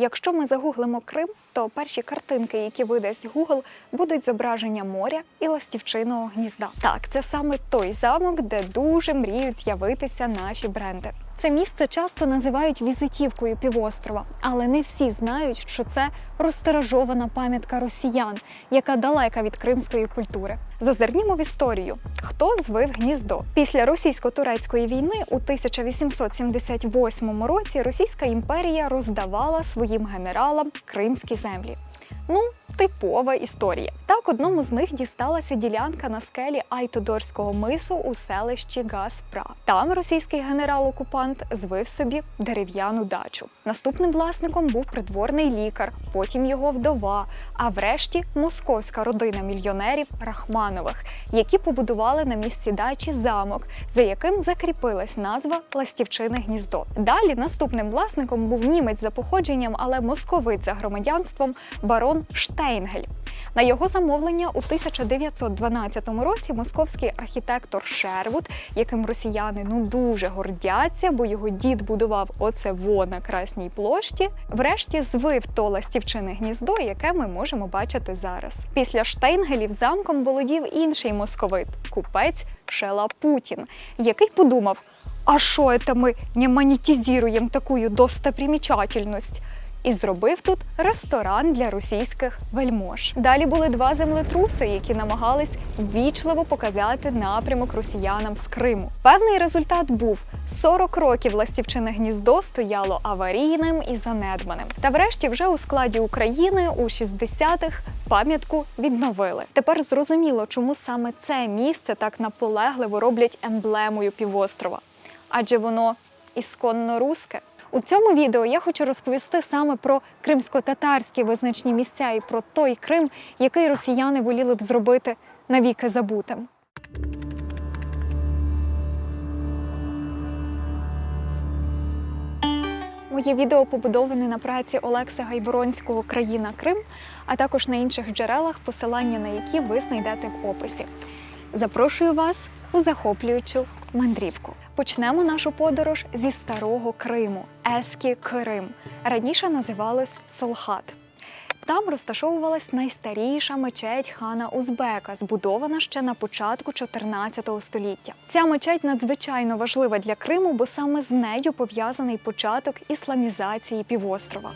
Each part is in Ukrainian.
Якщо ми загуглимо Крим, то перші картинки, які видасть Google, будуть зображення моря і ластівчиного гнізда. Так, це саме той замок, де дуже мріють з'явитися наші бренди. Це місце часто називають візитівкою півострова, але не всі знають, що це розтиражована пам'ятка росіян, яка далека від кримської культури. Зазирнімо в історію. Хто звив гніздо? Після російсько-турецької війни у 1878 році Російська імперія роздавала своїм генералам кримські землі. Ну, типова історія. Так, одному з них дісталася ділянка на скелі Айтодорського мису у селищі Гаспра. Там російський генерал-окупант звив собі дерев'яну дачу. Наступним власником був придворний лікар, потім його вдова, а врешті московська родина мільйонерів Рахманових, які побудували на місці дачі замок, за яким закріпилась назва Ластівчине гніздо. Далі наступним власником був німець за походженням, але московит за громадянством барон Штейнгель. На його замовлення у 1912 році московський архітектор Шервуд, яким росіяни ну дуже гордяться, бо його дід будував оце во на Красній площі, врешті звив то ластівчине гніздо, яке ми можемо бачити зараз. Після Штейнгелів замком володів інший московит купець Шелапутін, який подумав: а що це ми не монетизуємо таку достопримічательність? І зробив тут ресторан для російських вельмож. Далі були два землетруси, які намагались ввічливо показати напрямок росіянам з Криму. Певний результат був 40 років ластівчине гніздо стояло аварійним і занедбаним. Та врешті, вже у складі України у 60-х пам'ятку відновили. Тепер зрозуміло, чому саме це місце так наполегливо роблять емблемою півострова, адже воно ісконно руське. У цьому відео я хочу розповісти саме про кримсько-татарські визначні місця і про той Крим, який росіяни воліли б зробити навіки забутим. Моє відео побудоване на праці Олекса Гайворонського Країна Крим, а також на інших джерелах, посилання на які ви знайдете в описі. Запрошую вас у захоплюючу мандрівку. Почнемо нашу подорож зі старого Криму Ескі Крим. Раніше називалось Солхат. Там розташовувалась найстаріша мечеть хана Узбека, збудована ще на початку 14 століття. Ця мечеть надзвичайно важлива для Криму, бо саме з нею пов'язаний початок ісламізації півострова.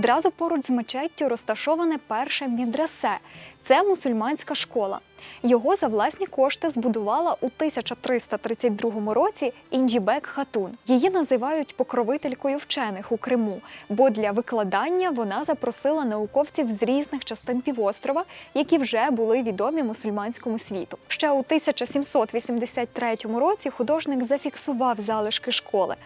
Одразу поруч з мечеттю розташоване перше мідрасе. Це мусульманська школа. Його за власні кошти збудувала у 1332 році Інджібек Хатун. Її називають покровителькою вчених у Криму, бо для викладання вона запросила науковців з різних частин півострова, які вже були відомі мусульманському світу. Ще у 1783 році художник зафіксував залишки школи.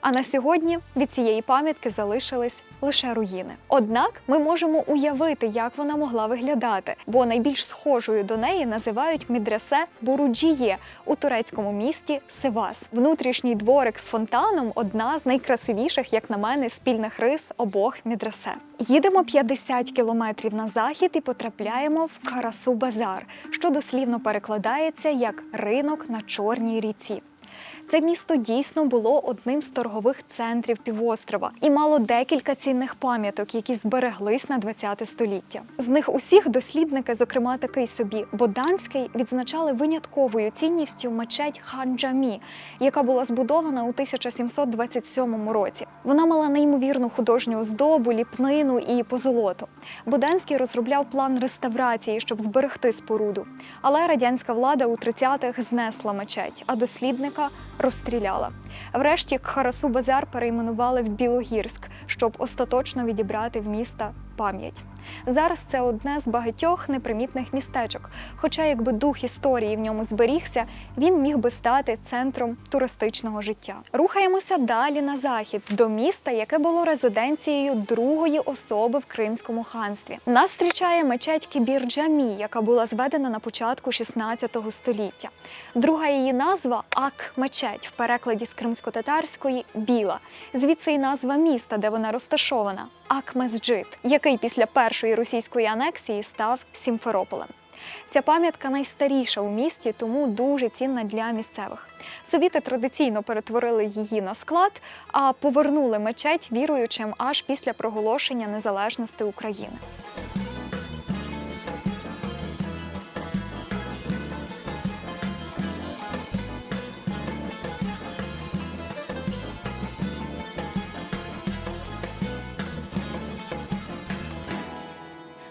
А на сьогодні від цієї пам'ятки залишились лише руїни. Однак ми можемо уявити, як вона могла виглядати, бо найбільш схожою до неї називають мідресе Боруджіє у турецькому місті Сивас. Внутрішній дворик з фонтаном одна з найкрасивіших, як на мене, спільних рис обох мідресе. Їдемо 50 кілометрів на захід і потрапляємо в Карасу Базар, що дослівно перекладається як ринок на чорній ріці. Це місто дійсно було одним з торгових центрів півострова і мало декілька цінних пам'яток, які збереглись на 20 століття. З них усіх дослідники, зокрема такий собі Боданський, відзначали винятковою цінністю мечеть Ханджамі, яка була збудована у 1727 році. Вона мала неймовірну художню оздобу, ліпнину і позолоту. Боданський розробляв план реставрації, щоб зберегти споруду. Але радянська влада у 30-х знесла мечеть, а дослідника розстріляла. Врешті Харасу Базар перейменували в Білогірськ, щоб остаточно відібрати в міста пам'ять. Зараз це одне з багатьох непримітних містечок. Хоча, якби дух історії в ньому зберігся, він міг би стати центром туристичного життя. Рухаємося далі на захід до міста, яке було резиденцією другої особи в Кримському ханстві. Нас зустрічає мечеть Кібір-Джамі, яка була зведена на початку 16 століття. Друга її назва Ак-мечеть в перекладі з кримсько-татарської біла. Звідси й назва міста, де вона розташована Ак-Месджит, який після першої російської анексії став Сімферополем. Ця пам'ятка найстаріша у місті, тому дуже цінна для місцевих. Совіти традиційно перетворили її на склад, а повернули мечеть віруючим аж після проголошення незалежності України.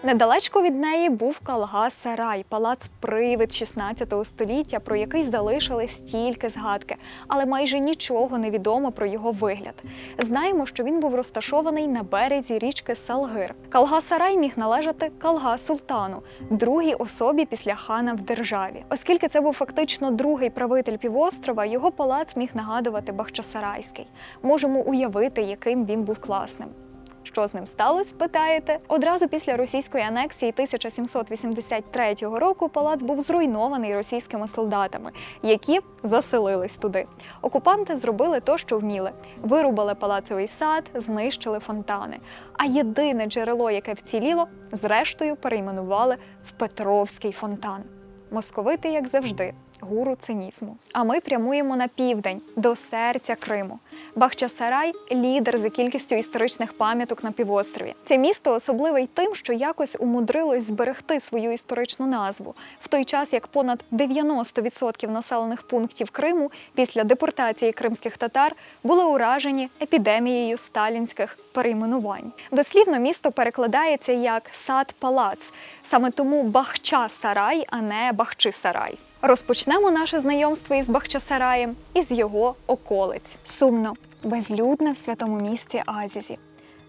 Недалечко від неї був Калга-Сарай, палац привид 16 століття, про який залишились тільки згадки, але майже нічого не відомо про його вигляд. Знаємо, що він був розташований на березі річки Салгир. Калга-Сарай міг належати Калга-Султану, другій особі після хана в державі. Оскільки це був фактично другий правитель півострова, його палац міг нагадувати Бахчисарайський. Можемо уявити, яким він був класним. Що з ним сталося, питаєте? Одразу після російської анексії 1783 року палац був зруйнований російськими солдатами, які заселились туди. Окупанти зробили то, що вміли: вирубали палацовий сад, знищили фонтани. А єдине джерело, яке вціліло, зрештою перейменували в Петровський фонтан. Московити, як завжди, гуру цинізму. А ми прямуємо на південь до серця Криму. Бахчисарай – лідер за кількістю історичних пам'яток на півострові. Це місто особливе й тим, що якось умудрилось зберегти свою історичну назву, в той час як понад 90% населених пунктів Криму після депортації кримських татар були уражені епідемією сталінських перейменувань. Дослівно місто перекладається як сад-палац. Саме тому Бахча-Сарай, а не Бахчисарай. Розпочнемо наше знайомство із Бахчисараєм із його околиць. Сумно, безлюдне в святому місті Азізі.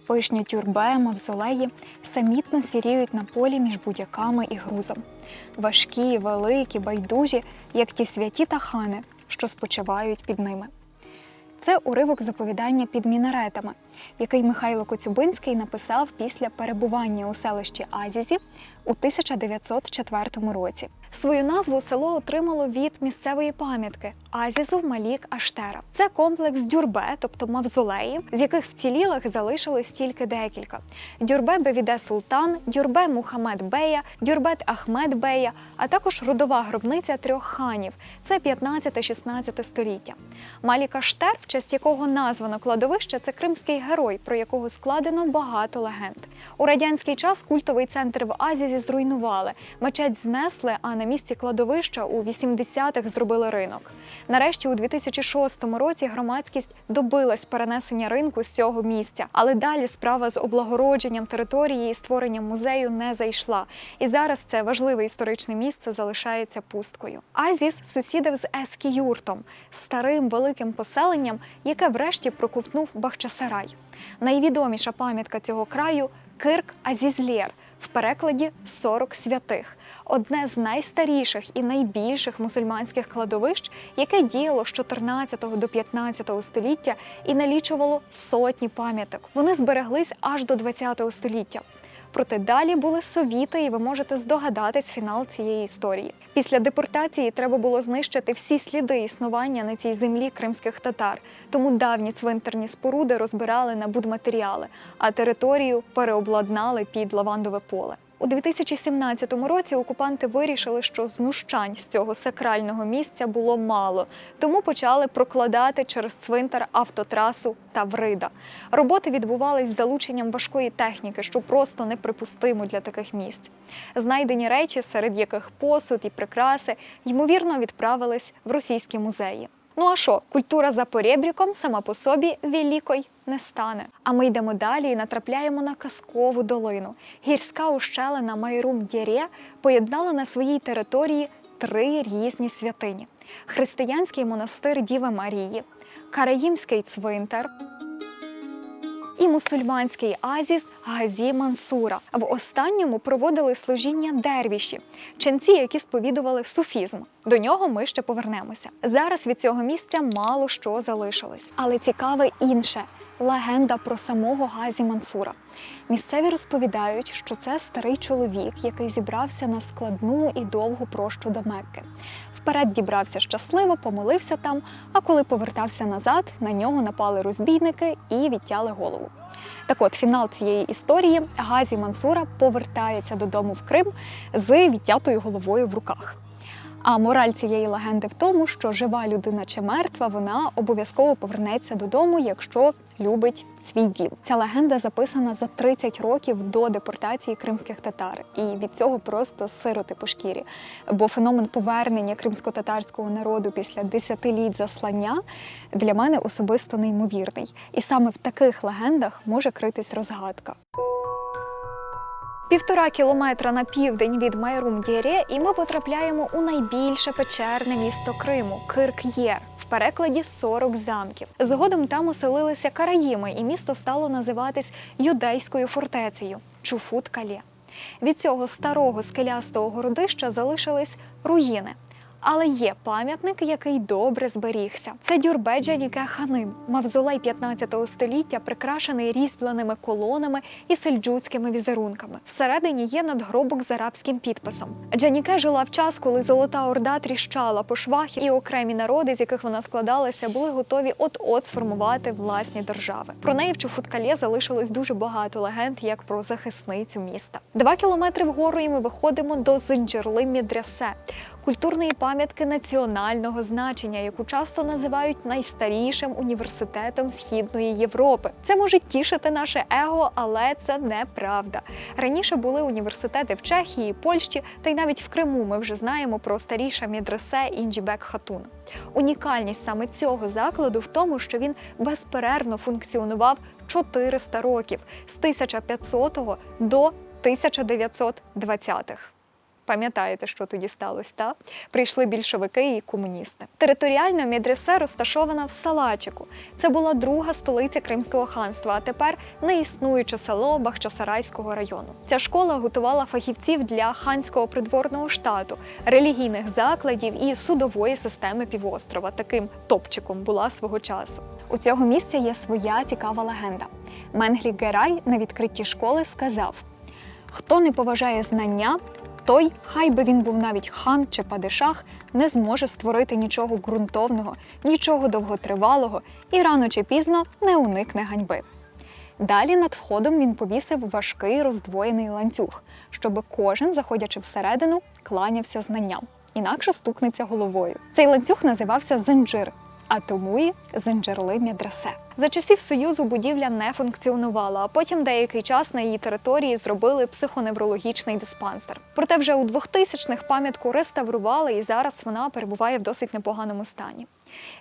Пишні тюрбе, мавзолеї самітно сіріють на полі між будяками і грузом. Важкі, великі, байдужі, як ті святі тахани, що спочивають під ними. Це уривок заповідання під мінаретами, який Михайло Коцюбинський написав після перебування у селищі Азізі у 1904 році. Свою назву село отримало від місцевої пам'ятки Азізу Малік Аштера. Це комплекс дюрбе, тобто мавзолеї, з яких вцілілих залишилось тільки декілька: дюрбе Бевіде Султан, дюрбе Мухаммед Бея, дюрбет Ахмед Бея, а також родова гробниця трьох ханів. Це 15-16 століття. Малік Аштер, в честь якого названо кладовище, це кримський герой, про якого складено багато легенд. У радянський час культовий центр в Азізі зруйнували, мечеть знесли, а на місці кладовища у 80-х зробили ринок. Нарешті, у 2006 році громадськість добилась перенесення ринку з цього місця, але далі справа з облагородженням території і створенням музею не зайшла. І зараз це важливе історичне місце залишається пусткою. Азіс сусідив з Ескіюртом, старим великим поселенням, яке врешті проковтнув Бахчисарай. Найвідоміша пам'ятка цього краю Кирк Азізлєр, в перекладі 40 святих. Одне з найстаріших і найбільших мусульманських кладовищ, яке діяло з 14 до 15 століття і налічувало сотні пам'яток. Вони збереглись аж до 20 століття. Проте далі були совіти, і ви можете здогадатись фінал цієї історії. Після депортації треба було знищити всі сліди існування на цій землі кримських татар. Тому давні цвинтарні споруди розбирали на будматеріали, а територію переобладнали під лавандове поле. У 2017 році окупанти вирішили, що знущань з цього сакрального місця було мало, тому почали прокладати через цвинтар автотрасу Таврида. Роботи відбувались з залученням важкої техніки, що просто неприпустимо для таких місць. Знайдені речі, серед яких посуд і прикраси, ймовірно, відправились в російські музеї. Ну а що, культура за поребріком сама по собі великою не стане. А ми йдемо далі і натрапляємо на казкову долину. Гірська ущелина Майрум Дєре поєднала на своїй території три різні святині: християнський монастир Діви Марії, Караїмський цвинтар. І мусульманський азіс Газі Мансура. В останньому проводили служіння дервіші, ченці, які сповідували суфізм. До нього ми ще повернемося. Зараз від цього місця мало що залишилось, але цікаве інше. Легенда про самого Газі Мансура. Місцеві розповідають, що це старий чоловік, який зібрався на складну і довгу прощу до Мекки. Вперед дібрався щасливо, помолився там, а коли повертався назад, на нього напали розбійники і відтяли голову. Так от, фінал цієї історії Газі Мансура повертається додому в Крим з відтятою головою в руках. А мораль цієї легенди в тому, що жива людина чи мертва, вона обов'язково повернеться додому, якщо любить свій дім. Ця легенда записана за 30 років до депортації кримських татар, і від цього просто сироти по шкірі. Бо феномен повернення кримсько-татарського народу після десятиліть заслання для мене особисто неймовірний. І саме в таких легендах може критись розгадка. Півтора кілометра на південь від Майрум-Дєре, і ми потрапляємо у найбільше печерне місто Криму Кирк'єр. В перекладі 40 замків. Згодом там оселилися караїми, і місто стало називатись юдейською фортецею Чуфут-Калє. Від цього старого скелястого городища залишились руїни. Але є пам'ятник, який добре зберігся. Це Дюрбеджа Ніке Ханин, мавзолей 15 століття, прикрашений різьбленими колонами і сельджуцькими візерунками. Всередині є надгробок з арабським підписом. Джаніке жила в час, коли Золота Орда тріщала по швах, і окремі народи, з яких вона складалася, були готові от-от сформувати власні держави. Про неї в Чуфуткалє залишилось дуже багато легенд, як про захисницю міста. Два кілометри вгору і ми виходимо до Зинджерли Мідрясе, культурної пам'ятки національного значення, яку часто називають найстарішим університетом Східної Європи. Це може тішити наше его, але це неправда. Раніше були університети в Чехії, Польщі та й навіть в Криму. Ми вже знаємо про старіше медресе Інджібек Хатун. Унікальність саме цього закладу в тому, що він безперервно функціонував 400 років з 1500 до 1920-х. Пам'ятаєте, що тоді сталося? Та? Прийшли більшовики і комуністи. Територіально медресе розташована в Салачику. Це була друга столиця Кримського ханства, а тепер неіснуюче село Бахчасарайського району. Ця школа готувала фахівців для ханського придворного штату, релігійних закладів і судової системи півострова. Таким топчиком була свого часу. У цього місця є своя цікава легенда. Менглі Герай на відкритті школи сказав: хто не поважає знання, той, хай би він був навіть хан чи падишах, не зможе створити нічого ґрунтовного, нічого довготривалого і рано чи пізно не уникне ганьби. Далі над входом він повісив важкий роздвоєний ланцюг, щоб кожен, заходячи всередину, кланявся знанням, інакше стукнеться головою. Цей ланцюг називався зинджир, а тому і Зенджерли медресе. За часів Союзу будівля не функціонувала, а потім деякий час на її території зробили психоневрологічний диспансер. Проте вже у 2000-х пам'ятку реставрували, і зараз вона перебуває в досить непоганому стані.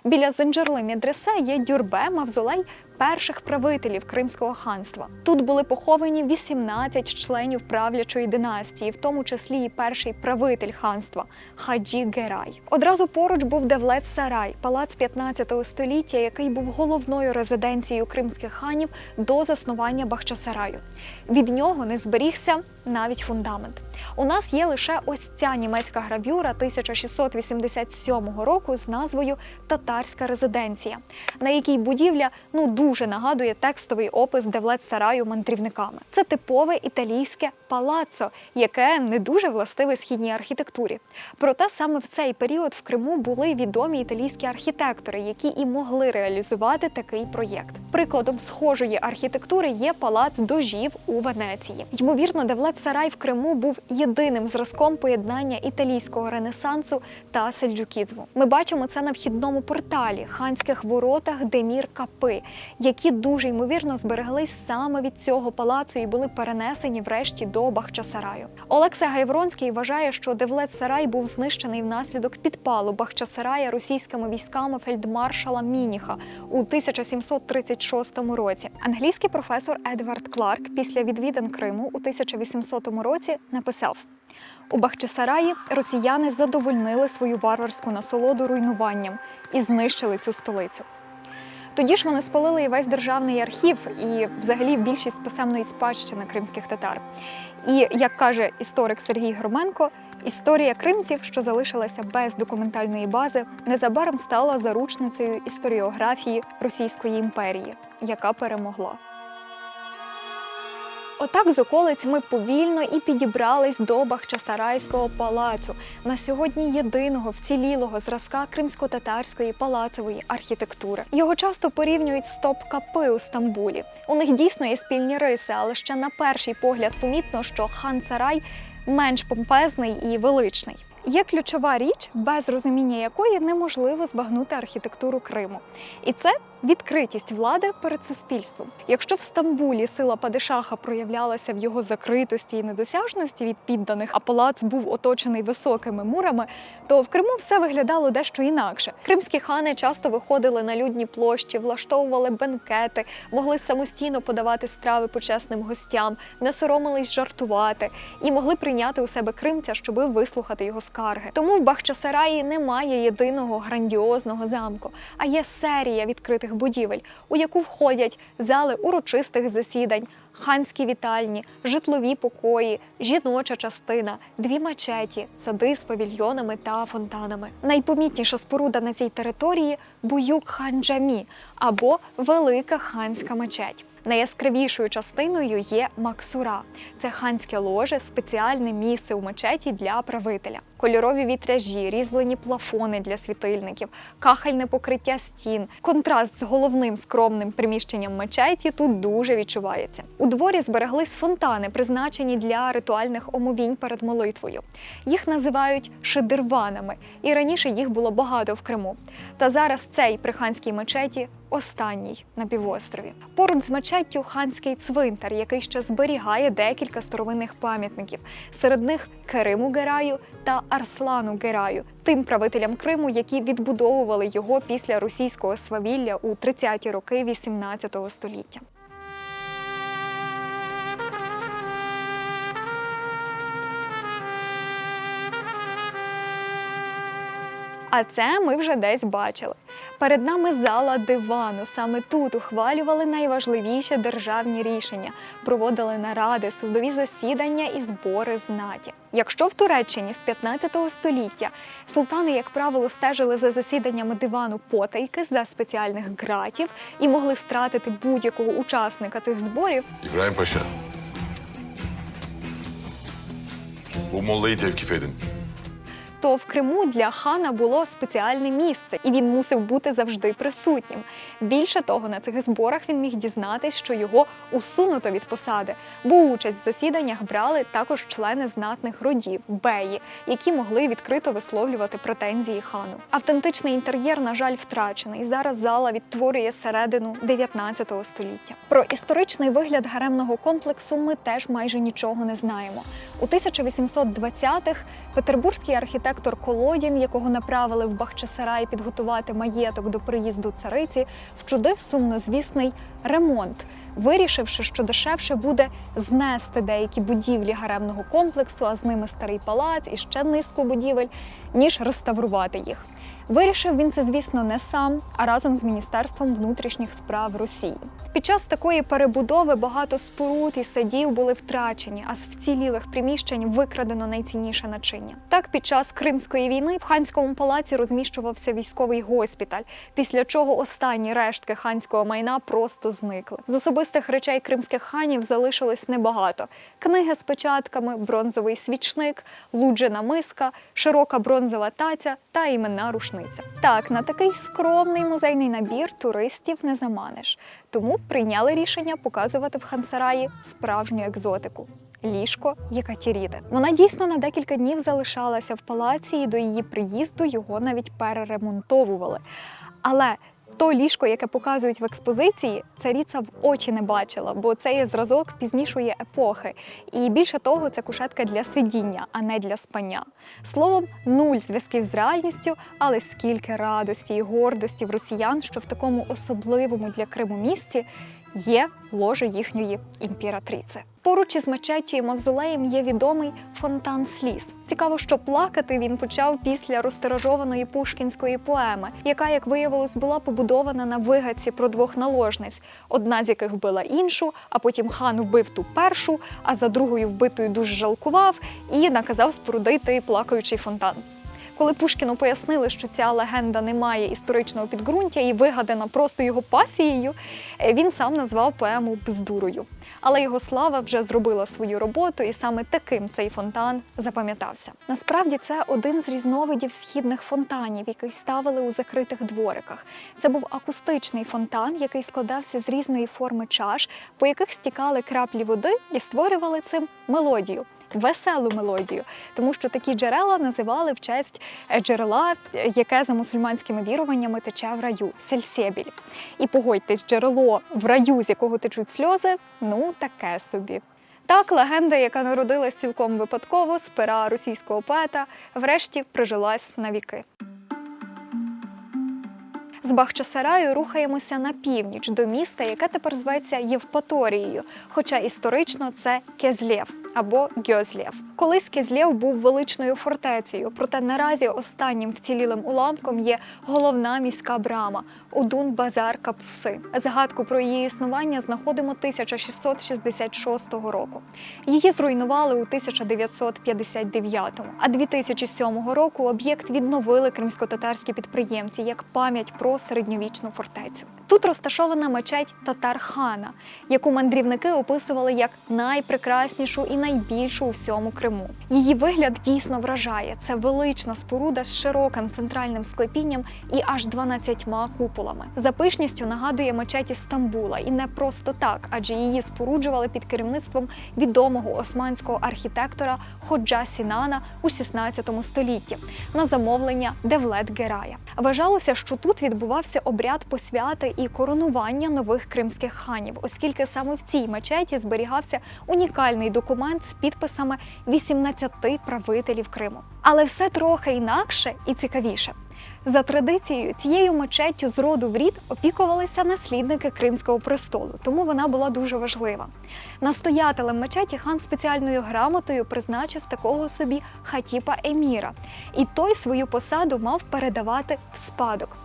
Біля Зинджерли Медресе є дюрбе мавзолей перших правителів Кримського ханства. Тут були поховані 18 членів правлячої династії, в тому числі і перший правитель ханства Хаджі Герай. Одразу поруч був Девлет Сарай, палац 15 століття, який був головною резиденцією кримських ханів до заснування Бахчасараю. Від нього не зберігся навіть фундамент. У нас є лише ось ця німецька гравюра 1687 року з назвою Татарська резиденція, на якій будівля ну дуже нагадує текстовий опис Девлет Сараю мандрівниками. Це типове італійське палацо, яке не дуже властиве східній архітектурі. Проте саме в цей період в Криму були відомі італійські архітектори, які і могли реалізувати такий проєкт. Прикладом схожої архітектури є палац дожів у Венеції. Ймовірно, Девлет Сарай в Криму був єдиним зразком поєднання італійського ренесансу та сельджукізму. Ми бачимо це на вхідному порталі, ханських воротах Демір Капи, які дуже ймовірно збереглись саме від цього палацу і були перенесені врешті до Бахчасараю. Олекса Гайвронський вважає, що Девлет Сарай був знищений внаслідок підпалу Бахчасарая російськими військами фельдмаршала Мініха у 1736 році. Англійський професор Едвард Кларк після відвідин Криму у 1800 році написав. У Бахчисараї росіяни задовольнили свою варварську насолоду руйнуванням і знищили цю столицю. Тоді ж вони спалили і весь державний архів, і взагалі більшість писемної спадщини кримських татар. І як каже історик Сергій Громенко, історія кримців, що залишилася без документальної бази, незабаром стала заручницею історіографії Російської імперії, яка перемогла. Отак з околиць ми повільно і підібрались до Бахчисарайського палацу, на сьогодні єдиного вцілілого зразка кримсько-татарської палацової архітектури. Його часто порівнюють з топ-капи у Стамбулі. У них дійсно є спільні риси, але ще на перший погляд помітно, що хан Сарай менш помпезний і величний. Є ключова річ, без розуміння якої неможливо збагнути архітектуру Криму, і це відкритість влади перед суспільством. Якщо в Стамбулі сила падишаха проявлялася в його закритості і недосяжності від підданих, а палац був оточений високими мурами, то в Криму все виглядало дещо інакше. Кримські хани часто виходили на людні площі, влаштовували бенкети, могли самостійно подавати страви почесним гостям, не соромились жартувати і могли прийняти у себе кримця, щоби вислухати його скарги. Тому в Бахчисараї немає єдиного грандіозного замку, а є серія відкритих будівель, у яку входять зали урочистих засідань, ханські вітальні, житлові покої, жіноча частина, дві мечеті, сади з павільйонами та фонтанами. Найпомітніша споруда на цій території буюк ханджамі або Велика ханська мечеть. Найяскравішою частиною є Максура. Це ханське ложе, спеціальне місце у мечеті для правителя. Кольорові вітражі, різьблені плафони для світильників, кахельне покриття стін. Контраст з головним скромним приміщенням мечеті тут дуже відчувається. У дворі збереглись фонтани, призначені для ритуальних омовінь перед молитвою. Їх називають шедирванами, і раніше їх було багато в Криму. Та зараз цей при ханській мечеті останній на півострові. Поруч з мечеттю ханський цвинтар, який ще зберігає декілька старовинних пам'ятників. Серед них Кериму Гераю та Арслану Гераю, тим правителям Криму, які відбудовували його після російського свавілля у 30-ті роки 18 століття. А це ми вже десь бачили. Перед нами зала дивану. Саме тут ухвалювали найважливіші державні рішення, проводили наради, судові засідання і збори знаті. Якщо в Туреччині з 15 століття султани, як правило, стежили за засіданнями дивану потайки за спеціальних ґратів і могли стратити будь-якого учасника цих зборів, İbrahim Paşa. Bu mollayı tevkif edin. То в Криму для хана було спеціальне місце, і він мусив бути завжди присутнім. Більше того, на цих зборах він міг дізнатись, що його усунуто від посади, бо участь в засіданнях брали також члени знатних родів, беї, які могли відкрито висловлювати претензії хану. Автентичний інтер'єр, на жаль, втрачений. Зараз зала відтворює середину 19 століття. Про історичний вигляд гаремного комплексу ми теж майже нічого не знаємо. У 1820-х петербурзький архітектор Колодін, якого направили в Бахчисарай підготувати маєток до приїзду цариці, вчудив сумнозвісний ремонт, вирішивши, що дешевше буде знести деякі будівлі гаремного комплексу, а з ними старий палац і ще низку будівель, ніж реставрувати їх. Вирішив він це, звісно, не сам, а разом з Міністерством внутрішніх справ Росії. Під час такої перебудови багато споруд і садів були втрачені, а з вцілілих приміщень викрадено найцінніше начиння. Так, під час Кримської війни в ханському палаці розміщувався військовий госпіталь, після чого останні рештки ханського майна просто зникли. З особистих речей кримських ханів залишилось небагато: книги з печатками, бронзовий свічник, луджена миска, широка бронзова таця та імена іменна рушниця. Так, на такий скромний музейний набір туристів не заманиш. Тому прийняли рішення показувати в Хансараї справжню екзотику. Ліжко Єкатіріди. Вона дійсно на декілька днів залишалася в палаці, і до її приїзду його навіть переремонтовували. Але то ліжко, яке показують в експозиції, царіця в очі не бачила, бо це є зразок пізнішої епохи. І більше того, це кушетка для сидіння, а не для спання. Словом, нуль зв'язків з реальністю, але скільки радості і гордості в росіян, що в такому особливому для Криму місці є ложе їхньої імператриці. Поруч із мечеттю і мавзолеєм є відомий фонтан сліз. Цікаво, що плакати він почав після розтиражованої пушкінської поеми, яка, як виявилось, була побудована на вигадці про двох наложниць, одна з яких вбила іншу, а потім хан вбив ту першу, а за другою вбитою дуже жалкував і наказав спорудити плакаючий фонтан. Коли Пушкіну пояснили, що ця легенда не має історичного підґрунтя і вигадана просто його пасією, е, він сам назвав поему бздурою. Але його слава вже зробила свою роботу, і саме таким цей фонтан запам'ятався. Насправді це один з різновидів східних фонтанів, який ставили у закритих двориках. Це був акустичний фонтан, який складався з різної форми чаш, по яких стікали краплі води і створювали цим мелодію. Веселу мелодію, тому що такі джерела називали в честь е, джерела, яке за мусульманськими віруваннями тече в раю сельсєбіль. І погодьтесь, джерело в раю, з якого течуть сльози, ну таке собі. Так, легенда, яка народилась цілком випадково з пера російського поета, врешті прижилась на віки. З Бахчисараю рухаємося на північ до міста, яке тепер зветься Євпаторією, хоча історично це Кезлєв або Гьозлєв. Колись Кезлєв був величною фортецею, проте наразі останнім вцілілим уламком є головна міська брама Удун Базар Капуси. Згадку про її існування знаходимо 1666 року. Її зруйнували у 1959-му, а 2007 року об'єкт відновили кримсько-татарські підприємці як пам'ять про середньовічну фортецю. Тут розташована мечеть Татархана, яку мандрівники описували як найпрекраснішу і найбільшу у всьому Криму. Її вигляд дійсно вражає. Це велична споруда з широким центральним склепінням і аж 12 куполами. За пишністю нагадує мечеті Стамбула, і не просто так, адже її споруджували під керівництвом відомого османського архітектора Ходжа Сінана у 16 столітті на замовлення Девлет Герая. Вважалося, що тут відбувався обряд посвяти і коронування нових кримських ханів, оскільки саме в цій мечеті зберігався унікальний документ з підписами 18 правителів Криму. Але все трохи інакше і цікавіше. За традицією, цією мечеттю з роду в рід опікувалися наслідники Кримського престолу, тому вона була дуже важлива. Настоятелем мечеті хан спеціальною грамотою призначив такого собі хатіпа Еміра, і той свою посаду мав передавати в спадок.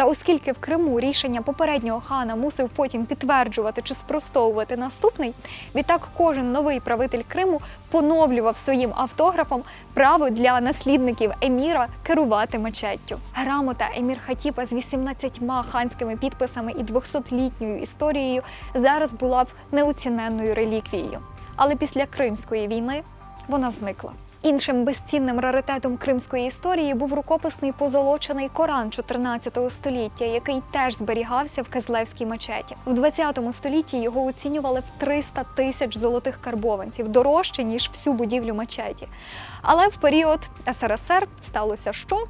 Та оскільки в Криму рішення попереднього хана мусив потім підтверджувати чи спростовувати наступний, відтак кожен новий правитель Криму поновлював своїм автографом право для наслідників еміра керувати мечеттю. Грамота емір Хатіпа з 18 ханськими підписами і 200-літньою історією зараз була б неоціненною реліквією. Але після Кримської війни вона зникла. Іншим безцінним раритетом кримської історії був рукописний позолочений Коран 14 століття, який теж зберігався в Кезлевській мечеті. В 20 столітті його оцінювали в 300 тисяч золотих карбованців, дорожче ніж всю будівлю мечеті. Але в період СРСР сталося що?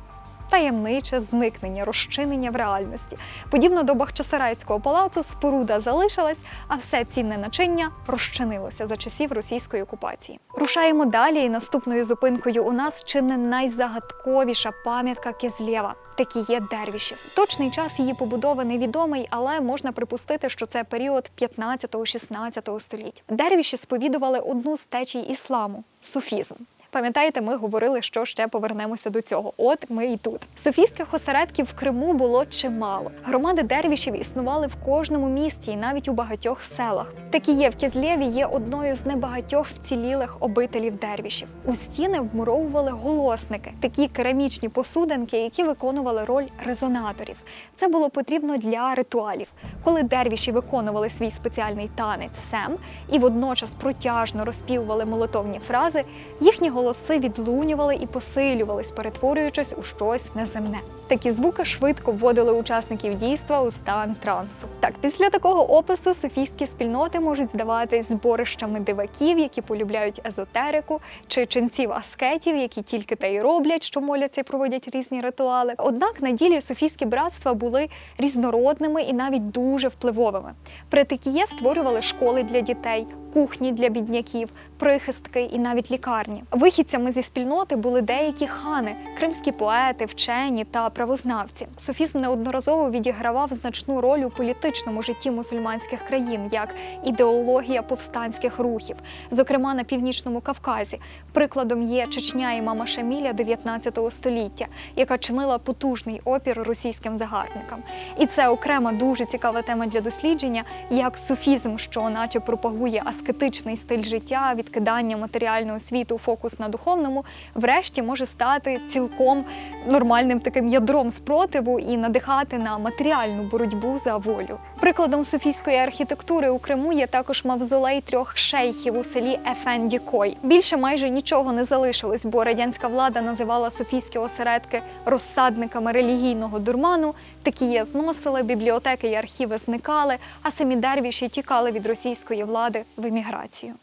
Таємниче зникнення, розчинення в реальності. Подібно до Бахчисарайського палацу, споруда залишилась, а все цінне начиння розчинилося за часів російської окупації. Рушаємо далі, і наступною зупинкою у нас чи не найзагадковіша пам'ятка Кезлєва. Такі є дервішів. Точний час її побудови невідомий, але можна припустити, що це період 15-16 століть. Дервіші сповідували одну з течій ісламу суфізм. Пам'ятаєте, ми говорили, що ще повернемося до цього. От ми і тут. Софійських осередків в Криму було чимало. Громади дервішів існували в кожному місті і навіть у багатьох селах. Такієв Кізлєві є одною з небагатьох вцілілих обителів дервішів. У стіни вмуровували голосники, такі керамічні посудинки, які виконували роль резонаторів. Це було потрібно для ритуалів, коли дервіші виконували свій спеціальний танець сем і водночас протяжно розпівували молитовні фрази. Їхні голоси відлунювали і посилювались, перетворюючись у щось неземне. Такі звуки швидко вводили учасників дійства у стан трансу. Так, після такого опису софійські спільноти можуть здаватись зборищами диваків, які полюбляють езотерику, чи ченців аскетів, які тільки те й роблять, що моляться і проводять різні ритуали. Однак на ділі софійські братства були різнородними і навіть дуже впливовими. При Текіє створювали школи для дітей, кухні для бідняків, прихистки і навіть лікарні. Вихідцями зі спільноти були деякі хани, кримські поети, вчені та правознавці. Софізм неодноразово відігравав значну роль у політичному житті мусульманських країн, як ідеологія повстанських рухів, зокрема на північному Кавказі. Прикладом є Чечня і мама Шаміля 19 століття, яка чинила потужний опір російським загарбникам. І це окрема дуже цікава тема для дослідження, як суфізм, що наче пропагує аскетичний стиль життя, відкидання матеріального світу, фокус на духовному, врешті може стати цілком нормальним таким ядром спротиву і надихати на матеріальну боротьбу за волю. Прикладом софійської архітектури у Криму є також мавзолей трьох шейхів у селі Ефендікой. Більше майже нічого не залишилось, бо радянська влада називала софійські осередки розсадниками релігійного дурману. Такі є зносили, бібліотеки і архіви зникали, а самі дервіші тікали від російської влади в еміграцію.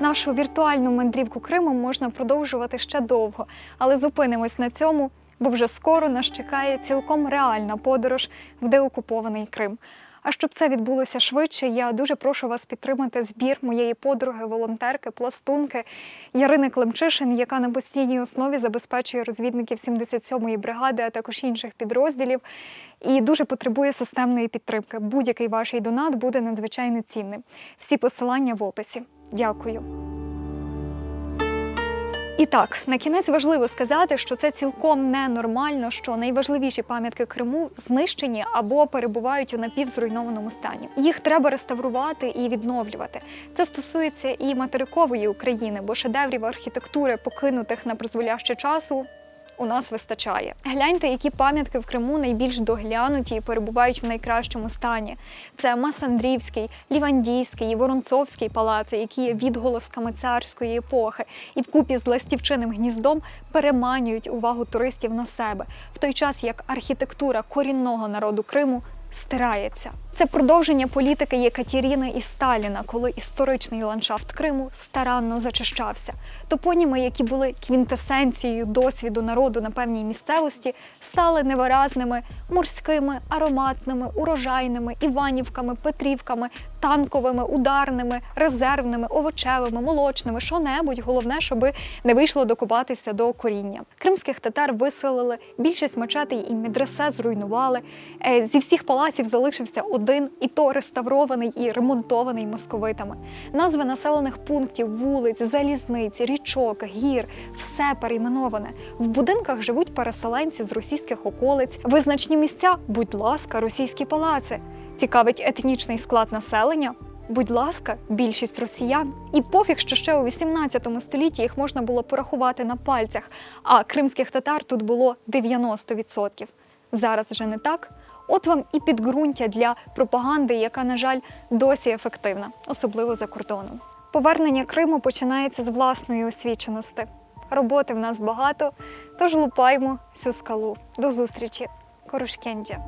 Нашу віртуальну мандрівку Кримом можна продовжувати ще довго, але зупинимось на цьому, бо вже скоро нас чекає цілком реальна подорож в деокупований Крим. А щоб це відбулося швидше, я дуже прошу вас підтримати збір моєї подруги, волонтерки, пластунки Ярини Климчишин, яка на постійній основі забезпечує розвідників 77-ї бригади, а також інших підрозділів, і дуже потребує системної підтримки. Будь-який ваш донат буде надзвичайно цінним. Всі посилання в описі. Дякую. І так, на кінець важливо сказати, що це цілком ненормально, що найважливіші пам'ятки Криму знищені або перебувають у напівзруйнованому стані. Їх треба реставрувати і відновлювати. Це стосується і материкової України, бо шедеврів архітектури, покинутих на призволяще часу. У нас вистачає. Гляньте, які пам'ятки в Криму найбільш доглянуті і перебувають в найкращому стані. Це Масандрівський, Лівандійський Воронцовський палаци, які є відголосками царської епохи, і вкупі з ластівчиним гніздом переманюють увагу туристів на себе, в той час як архітектура корінного народу Криму стирається. Це продовження політики Єкатеріни і Сталіна, коли історичний ландшафт Криму старанно зачищався. Топоніми, які були квінтесенцією досвіду народу на певній місцевості, стали невиразними морськими, ароматними, урожайними, іванівками, петрівками, танковими, ударними, резервними, овочевими, молочними, що-небудь. Головне, щоби не вийшло докупатися до коріння. Кримських татар виселили, більшість мечетей і медресе зруйнували. Е, Зі всіх палаців залишився один, і то реставрований і ремонтований московитами. Назви населених пунктів, вулиць, залізниць, річок, гір все перейменоване. В будинках живуть переселенці з російських околиць. Визначні місця, будь ласка, російські палаци. Цікавить етнічний склад населення. Будь ласка, більшість росіян. І пофіг, що ще у 18 столітті їх можна було порахувати на пальцях, а кримських татар тут було 90%. Зараз вже не так. От вам і підґрунтя для пропаганди, яка, на жаль, досі ефективна, особливо за кордоном. Повернення Криму починається з власної освіченості. Роботи в нас багато, тож лупаймо всю скалу. До зустрічі, Корушкенджа!